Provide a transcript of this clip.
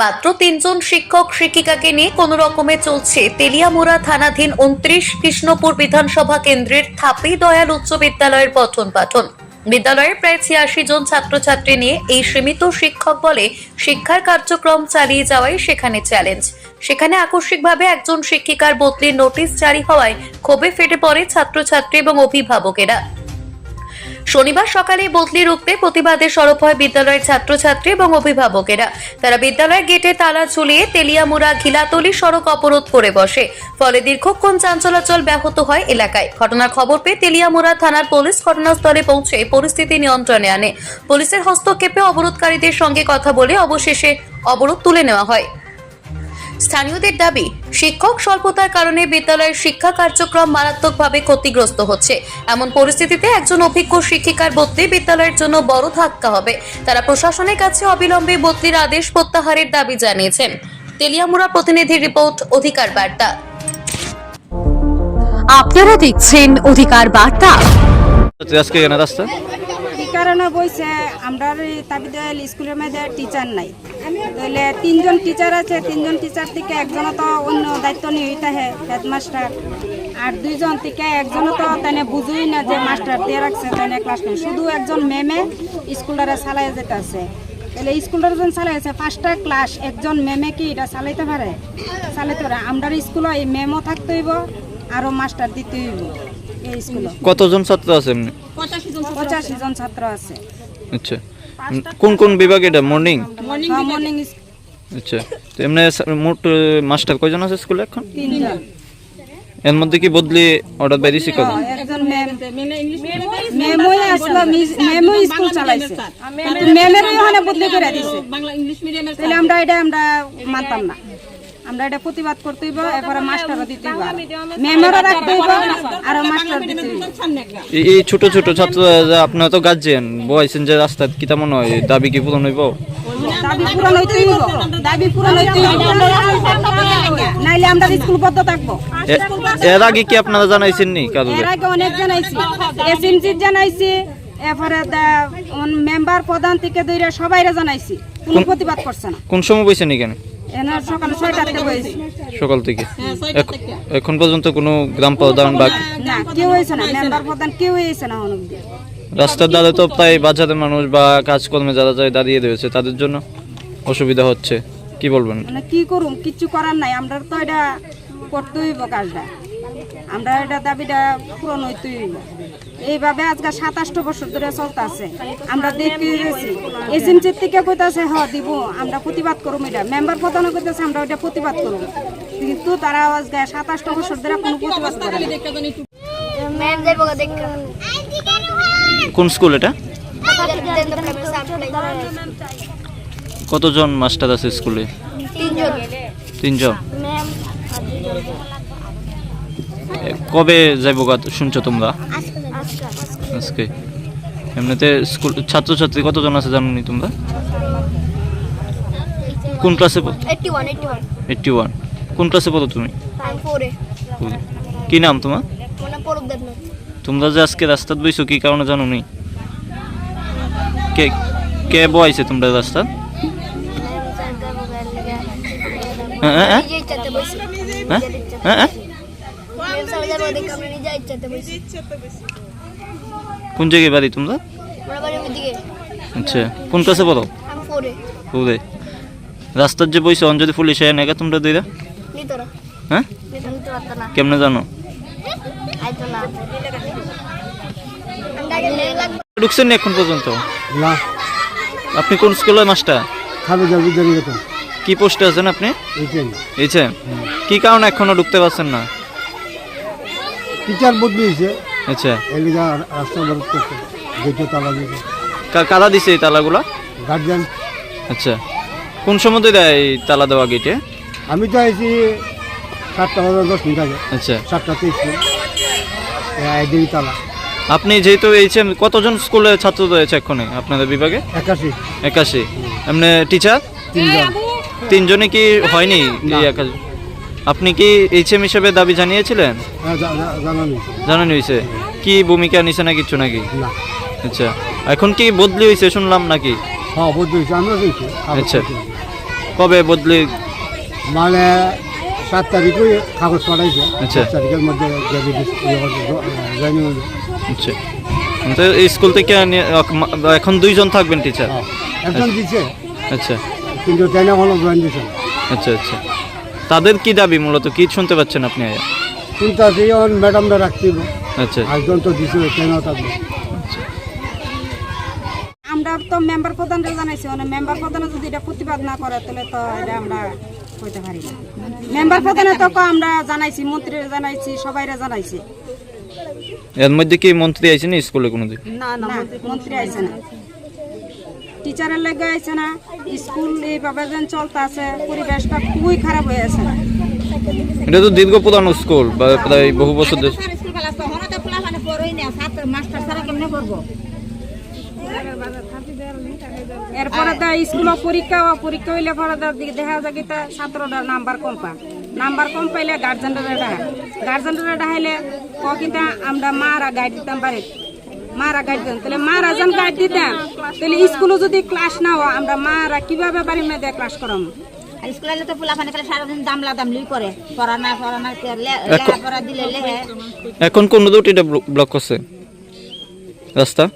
মাত্র তিনজন শিক্ষক শিক্ষিকাকে নিয়ে কোনো রকমে চলছে তেলিয়ামুড়া থানাধীন উনত্রিশ কৃষ্ণপুর বিধানসভা কেন্দ্রের থাপি দয়াল উচ্চ বিদ্যালয়ের পঠন পাঠন। বিদ্যালয়ের প্রায় ছিয়াশি জন ছাত্রছাত্রী নিয়ে এই সীমিত শিক্ষক বলে শিক্ষার কার্যক্রম চালিয়ে যাওয়াই সেখানে চ্যালেঞ্জ সেখানে আকস্মিকভাবে একজন শিক্ষিকার বদলির নোটিশ জারি হওয়ায় ক্ষোভে ফেটে পড়ে ছাত্রছাত্রী এবং অভিভাবকেরা। শনিবার সকালে বদলি রুখতে প্রতিবাদে সরব হয় বিদ্যালয়ের ছাত্রছাত্রী এবং অভিভাবকেরা। তারা বিদ্যালয়ের গেটে তালা ঝুলিয়ে তেলিয়ামুড়া, ঘিলাতলি সড়ক অবরোধ করে বসে। ফলে দীর্ঘক্ষণ যান চলাচল ব্যাহত হয় এলাকায়। ঘটনার খবর পেয়ে তেলিয়ামুড়া থানার পুলিশ ঘটনাস্থলে পৌঁছে পরিস্থিতি নিয়ন্ত্রণে আনে। পুলিশের হস্তক্ষেপে অবরোধকারীদের সঙ্গে কথা বলে অবশেষে অবরোধ তুলে নেওয়া হয়। স্থানীয়দের দাবি শিক্ষক স্বল্পতার কারণে বিদ্যালয়ের শিক্ষা কার্যক্রম মারাত্মকভাবে ক্ষতিগ্রস্ত হচ্ছে। এমন পরিস্থিতিতে একজন অভিজ্ঞ শিক্ষিকার বদলি বিদ্যালয়ের জন্য বড় ধাক্কা হবে। তারা প্রশাসনের কাছে অবিলম্বে বদলির আদেশ প্রত্যাহারের দাবি জানিয়েছেন। তেলিয়ামুড়া প্রতিনিধি রিপোর্ট অধিকার বার্তা। আপনারা দেখছেন অধিকার বার্তা। আজকে রাস্তা কারণে বইছে, আমরা তাবিদাল স্কুলের মধ্যে টিচার নাই। তাহলে তিনজন টিচার আছে, তিনজন টিচার থেকে একজন তো অন্য দায়িত্ব নিয়ে থাকে হেডমাস্টার আর দুইজন থেকে একজন তো তাই বুঝুই না যে মাস্টার দিয়ে রাখছে তাই ক্লাস নেই শুধু একজন ম্যামে স্কুলটারে চালাই যেতে আছে। তাহলে স্কুলটা যখন চালাইছে পাঁচটা ক্লাস একজন ম্যামে কি এটা চালাইতে পারে? চালাইতে পারে। আমরা স্কুলে এই ম্যামও থাকতে হইব, আরও মাস্টার দিতে হইব। এই স্কুলে কতজন ছাত্র আছে এমনি? পঁচাশি জন ছাত্র আছে। আচ্ছা। কোন কোন বিভাগ এটা? মর্নিং মর্নিং আচ্ছা। তো এমনি মোট মাস্টার কয়জন আছে স্কুলে এখন? তিনজন। এর মধ্যে কি বদলি অর্ডার বেরিয়েছি কত একজন ম্যাম ম্যামই আসলো ম্যামই স্কুল চালাইছে। কিন্তু ম্যামেরই ওখানে বদলি করে দিছে। তাহলে আমরা এটা আমরা মানতাম না। আমরা এটা প্রতিবাদ করতে হইব এরপরে মাস্টারও দিতে হইব। ম্যামেরও রাখতে হইব আর মাস্টার দিতে হইব। এই- এই ছোট ছোট ছাত্র যে আপনারা তো গার্জিয়ান বয়সেন যে রাস্তা কি তেমন হয় দাবি কি পূরণ হইব? দাবি পূরণ হইতে হইব। দাবি পূরণ হইতে হইব। নাইলে আমরা স্কুল বদ্ধ থাকব এর আগে কি আপনারা জানাইছেন নি কারও এর আগে অনেক জানাইছি। এসএমসি জানাইছি এরপরে মেম্বার প্রধান থেকে দইরা সবাইরে জানাইছি। কোনো প্রতিবাদ করছে না। কোন সময় বইছেন এখানে? সকাল সকাল থেকে? এখন পর্যন্ত কোনো গ্রাম প্রধান বা রাস্তার ধারে তো প্রায় বাজারের মানুষ বা কাজকর্মে যারা যায় দাঁড়িয়ে রয়েছে তাদের জন্য অসুবিধা হচ্ছে। কি বলবেন? মানে কি করুম? কিছু করার নাই। আমরা তো এটা করতে হইব কাজটা। আমরা এটা দাবিটা পূরণ হইতে এইভাবে আজকে সাতাশটা বছর ধরে চলতেছে। আমরা এজেন্সির থেকে কইতাছে হ দিব আমরা প্রতিবাদ করুম এটা। মেম্বার প্রধানও কইতাছে আমরা ওইটা প্রতিবাদ করুম। কিন্তু তারা আজকে সাতাশটা বছর ধরে কোনো প্রতিবাদ করে কোন স্কুল এটা? কতজন মাস্টার আছে স্কুলে? তিনজন। তিনজন? কবে যাইব শুনছো তোমরা? আজকে। এমনিতে স্কুল ছাত্রছাত্রী কতজন আছে জানো নি তোমরা? কোন ক্লাসে এইটটি ওয়ান কোন ক্লাসে পড়ো তুমি? কি নাম তোমার? তোমরা যে আজকে রাস্তাত বইছো কি কারণে জানো নি? কে কে বইছে তোমরা রাস্তা হ্যাঁ হ্যাঁ হ্যাঁ হ্যাঁ।, হ্যাঁ, হ্যাঁ। কোন জায়গায় বাড়ি তোমরা? আচ্ছা কোন ক্লাসে পড়ো? ফোরে রাস্তার যে বইছো অন যদি পুলিশ নাকি তোমরা দুইরা? হ্যাঁ? কেমনে জানো? ঢুকছেন না এখন পর্যন্ত? না। আপনি কোন স্কুলের মাস্টার কি পোস্টে আছেন আপনি? এইটাই কি কারণে এখনও ঢুকতে পারছেন না? টিচার বদলি হয়েছে আচ্ছা। এলিগা রাস্তা বরফ করছে। গেটে তালা দিয়েছে। কা- কারা দিছে এই তালাগুলা? গার্জিয়ান। আচ্ছা। কোন সময় দেয় এই তালা দেওয়া গেটে? আমি তো আইছি সাতটা বাজার দশ মিনিট আগে। আচ্ছা। সাতটা তেইশ মিনিট। তালা। আপনি যেহেতু এইছে কতজন স্কুলে ছাত্র রয়েছে এক্ষণে আপনাদের বিভাগে? একাশি। একাশি। এমনি টিচার? তিনজন। তিনজনে কি হয়নি এই একা- আপনি কি এইচএম হিসেবে দাবি জানিয়েছিলেন? হ্যাঁ জানানি। হয়েছে। কি ভূমিকা নিছে না কিছু নাকি? আচ্ছা এখন কি বদলি হয়েছে শুনলাম নাকি? হ্যাঁ আচ্ছা। কবে বদলি? মানে সাত তারিখে কাগজ পাঠাইছে। আচ্ছা। তারিখের মধ্যে আচ্ছা। তো স্কুল থেকে এখন দুইজন থাকবেন টিচার হ্যাঁ। একজন দিছে। আচ্ছা। কিন্তু তাই না কোনো জয়েন দিছে। আচ্ছা আচ্ছা। তাদের কি দাবি মূলত? কি শুনতে পাচ্ছেন আপনি? কিন্তু আছে ম্যাডামরা রাখতেইব আচ্ছা। একজন তো দিছে কেন থাকবে আমরা তো মেম্বার প্রধানরা জানাইছি মানে মেম্বার প্রধানে যদি এটা প্রতিবাদ না করে তাহলে তো এটা আমরা কইতে পারি না। মেম্বার প্রধানে তো ক- আমরা জানাইছি মন্ত্রীরা জানাইছি সবাইরা জানাইছি। এর মধ্যে কি মন্ত্রী আইছেন স্কুলে কোনোদিন? না না মন্ত্রী আইছে না। টিচারের লেগে আইছে না স্কুল এইভাবে যেন চলতে আছে পরিবেশটা খুবই খারাপ হয়ে আছে। এটা তো দীর্ঘ পুরানো স্কুল প্রায় বহু বছর ধরে এরপরে তো স্কুল পরীক্ষা পরীক্ষা হইলে পরে দেখা যায় কি তা ছাত্রটা নাম্বার কম পা নাম্বার কম পাইলে গার্জেনরা ডাহা গার্জেনরা ডাহাইলে ক কিন্তু আমরা মারা গাইড দিতাম পারি মারা গাইড দেন। তাহলে মারা যান গাইড দিতেন। তাহলে স্কুলে যদি ক্লাস না হয় আমরা মারা কীভাবে বাড়ির মেয়েদের ক্লাস করাম? আর স্কুলে তো পোলা ফানে খালি সারাদিন দামলা দামলি করে। পড়া না পড়া না এখন- লেখাপড়া দিলে লেহে এখন কোন দুটি ব্লক করছে রাস্তা?